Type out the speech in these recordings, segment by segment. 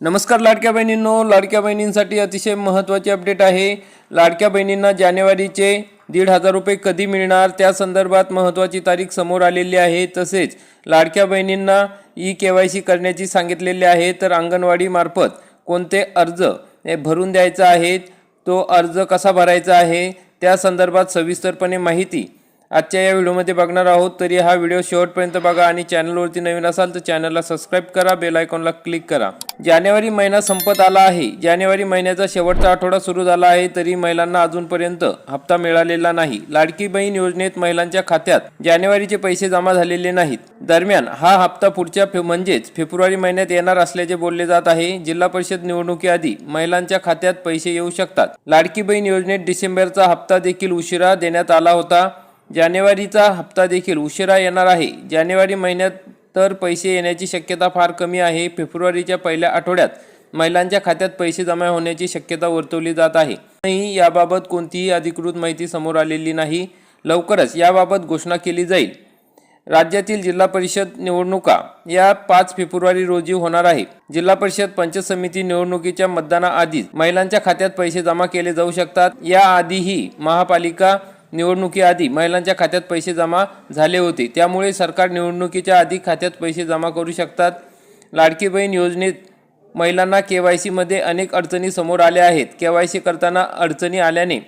नमस्कार लाडक्या बहिणींनो लाडक्या बहिणींसाठी अतिशय महत्त्वाची अपडेट आहे. लाडक्या बहिणींना जानेवारीचे दीड हजार रुपये कधी मिळणार? त्या संदर्भात महत्त्वाची तारीख समोर आलेली आहे. तसेच लाडक्या बहिणींना ई के वाय सी करण्याची सांगितलेले आहे. तर अंगणवाडीमार्फत कोणते अर्ज भरून द्यायचा आहे तो अर्ज कसा भरायचा आहे? त्या संदर्भात सविस्तरपणे माहिती आजच्या या व्हिडिओमध्ये बघणार आहोत. तरी हा व्हिडिओ शेवटपर्यंत बघा आणि चॅनलवरती नवीन असाल तर चॅनलला सबस्क्राईब करा बेल आयकॉनला क्लिक करा. जानेवारी महिना संपत आला आहे. जानेवारी महिन्याचा शेवटचा आठवडा सुरू झाला आहे तरी महिलांना अजूनपर्यंत हप्ता मिळालेला नाही. लाडकी बहीण योजनेत महिलांच्या खात्यात जानेवारीचे पैसे जमा झालेले नाहीत. दरम्यान हा हप्ता पुढच्या फे म्हणजेच फेब्रुवारी महिन्यात येणार असल्याचे बोलले जात आहे. जिल्हा परिषद निवडणुकीआधी महिलांच्या खात्यात पैसे येऊ शकतात. लाडकी बहीण योजनेत डिसेंबरचा हप्ता देखील उशिरा देण्यात आला होता. जानेवारीचा हप्ता देखील उशिरा येणार आहे. जानेवारी महिन्यात तर पैसे येण्याची शक्यता फार कमी आहे. फेब्रुवारीच्या पहिल्या आठवड्यात महिलांच्या खात्यात पैसे जमा होण्याची शक्यता वर्तवली जात आहे. नाही याबाबत कोणतीही अधिकृत माहिती समोर आलेली नाही. लवकरच याबाबत घोषणा केली जाईल. राज्यातील जिल्हा परिषद निवडणुका या पाच फेब्रुवारी रोजी होणार आहे. जिल्हा परिषद पंचायत समिती निवडणुकीच्या मतदानाआधीच महिलांच्या खात्यात पैसे जमा केले जाऊ शकतात. याआधीही महापालिका निवडणुकीआधी महिलांच्या खात्यात पैसे जमा झाले होते. त्यामुळे सरकार निवडणुकीच्या आधी खात्यात पैसे जमा करू शकतात. लाडकी बहीण योजनेत महिलांना के वाय सीमध्ये अनेक अडचणी समोर आल्या आहेत. के वाय सी करताना अडचणी आल्याने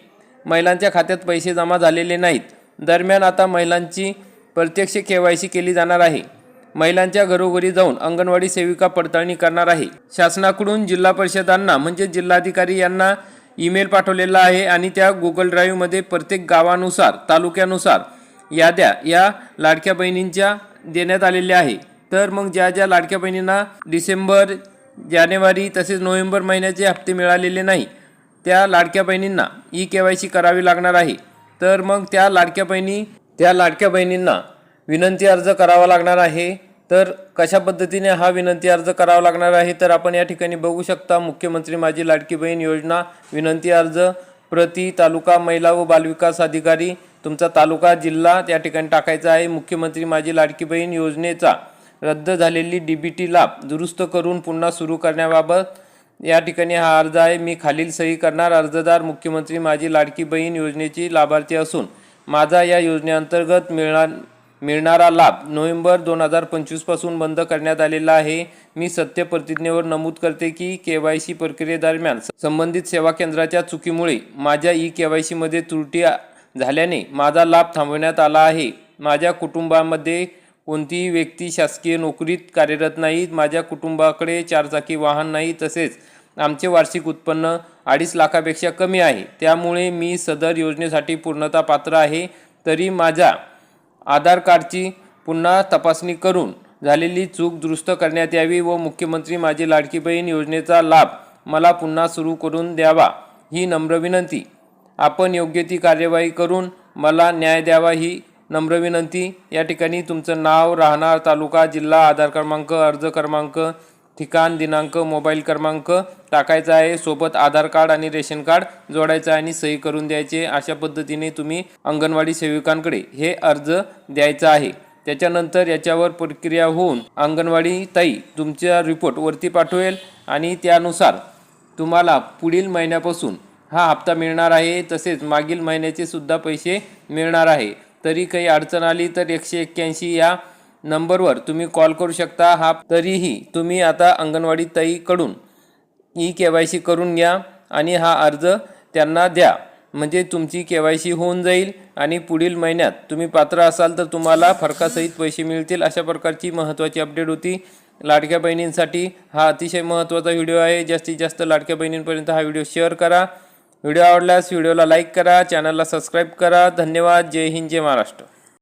महिलांच्या खात्यात पैसे जमा झालेले नाहीत. दरम्यान आता महिलांची प्रत्यक्ष के वाय सी केली जाणार आहे. महिलांच्या घरोघरी जाऊन अंगणवाडी सेविका पडताळणी करणार आहे. शासनाकडून जिल्हा परिषदांना म्हणजे जिल्हाधिकारी यांना ईमेल पाठवलेला आहे आणि त्या गुगल ड्राईव्हमध्ये प्रत्येक गावानुसार तालुक्यानुसार याद्या या लाडक्या बहिणींच्या देण्यात आलेल्या आहे. तर मग ज्या ज्या लाडक्या बहिणींना डिसेंबर जानेवारी तसेच नोव्हेंबर महिन्याचे हप्ते मिळालेले नाही त्या लाडक्या बहिणींना ई के वाय सी करावी लागणार आहे. तर मग त्या लाडक्या बहिणी त्या लाडक्या बहिणींना विनंती अर्ज करावा लागणार आहे. तर कशा पद्धतीने हा विनंती अर्ज करावा लागणार आहे? तर आपण या ठिकाणी बघू शकता मुख्यमंत्री माझी लाडकी बहीण योजना विनंती अर्ज प्रति तालुका महिला व बालविकास अधिकारी तुमचा तालुका जिल्हा त्या ठिकाणी टाकायचा आहे. मुख्यमंत्री माझी लाडकी बहीण योजनेचा रद्द झालेली डी बी टी लाभ दुरुस्त करून पुन्हा सुरू करण्याबाबत या ठिकाणी हा अर्ज आहे. मी खालील सही करणार. अर्जदार मुख्यमंत्री माझी लाडकी बहीण योजनेची लाभार्थी असून माझा या योजनेअंतर्गत मिळणार मिळणारा लाभ नोव्हेंबर दोन हजार पंचवीसपासून बंद करण्यात आलेला आहे. मी सत्य प्रतिज्ञेवर नमूद करते की के वाय सी प्रक्रियेदरम्यान संबंधित सेवा केंद्राच्या चुकीमुळे माझ्या ई के वाय सीमध्ये त्रुटी झाल्याने माझा लाभ थांबवण्यात आला आहे. माझ्या कुटुंबामध्ये कोणतीही व्यक्ती शासकीय नोकरीत कार्यरत नाहीत. माझ्या कुटुंबाकडे चारचाकी वाहन नाही तसेच आमचे वार्षिक उत्पन्न अडीच लाखापेक्षा कमी आहे. त्यामुळे मी सदर योजनेसाठी पूर्णता पात्र आहे. तरी माझ्या आधार कार्डची पुन्हा तपासणी करून झालेली चूक दुरुस्त करण्यात यावी व मुख्यमंत्री माझी लाडकी बहीण योजनेचा लाभ मला पुन्हा सुरू करून द्यावा ही नम्र विनंती. आपण योग्य ती कार्यवाही करून मला न्याय द्यावा ही नम्र विनंती. या ठिकाणी तुमचं नाव राहणार तालुका जिल्हा आधार क्रमांक अर्ज क्रमांक ठिकाण दिनांक मोबाईल क्रमांक टाकायचा आहे. सोबत आधार कार्ड आणि रेशन कार्ड जोडायचं आहे आणि सही करून द्यायचे अशा पद्धतीने तुम्ही अंगणवाडी सेविकांकडे हे अर्ज द्यायचा आहे. त्याच्यानंतर याच्यावर प्रक्रिया होऊन अंगणवाडी ताई तुमच्या रिपोर्ट वरती पाठवेल आणि त्यानुसार तुम्हाला पुढील महिन्यापासून हा हप्ता मिळणार आहे. तसेच मागील महिन्याचे सुद्धा पैसे मिळणार आहे. तरी काही अडचण आली तर एकशे एक्क्याऐंशी या नंबरवर तुम्ही कॉल करू शकता हा तरीही तुम्ही आता अंगणवाडी ताईकडून ई के वाय सी करून घ्या आणि हा अर्ज त्यांना द्या. म्हणजे तुमची के वाय सी होऊन जाईल आणि पुढील महिन्यात तुम्ही पात्र असाल तर तुम्हाला फरकासहित पैसे मिळतील. अशा प्रकारची महत्त्वाची अपडेट होती. लाडक्या बहिणींसाठी हा अतिशय महत्त्वाचा व्हिडिओ आहे. जास्तीत जास्त लाडक्या बहिणींपर्यंत हा व्हिडिओ शेअर करा. व्हिडिओ आवडल्यास व्हिडिओला लाईक करा. चॅनलला सबस्क्राईब करा. धन्यवाद. जय हिंद. जय महाराष्ट्र.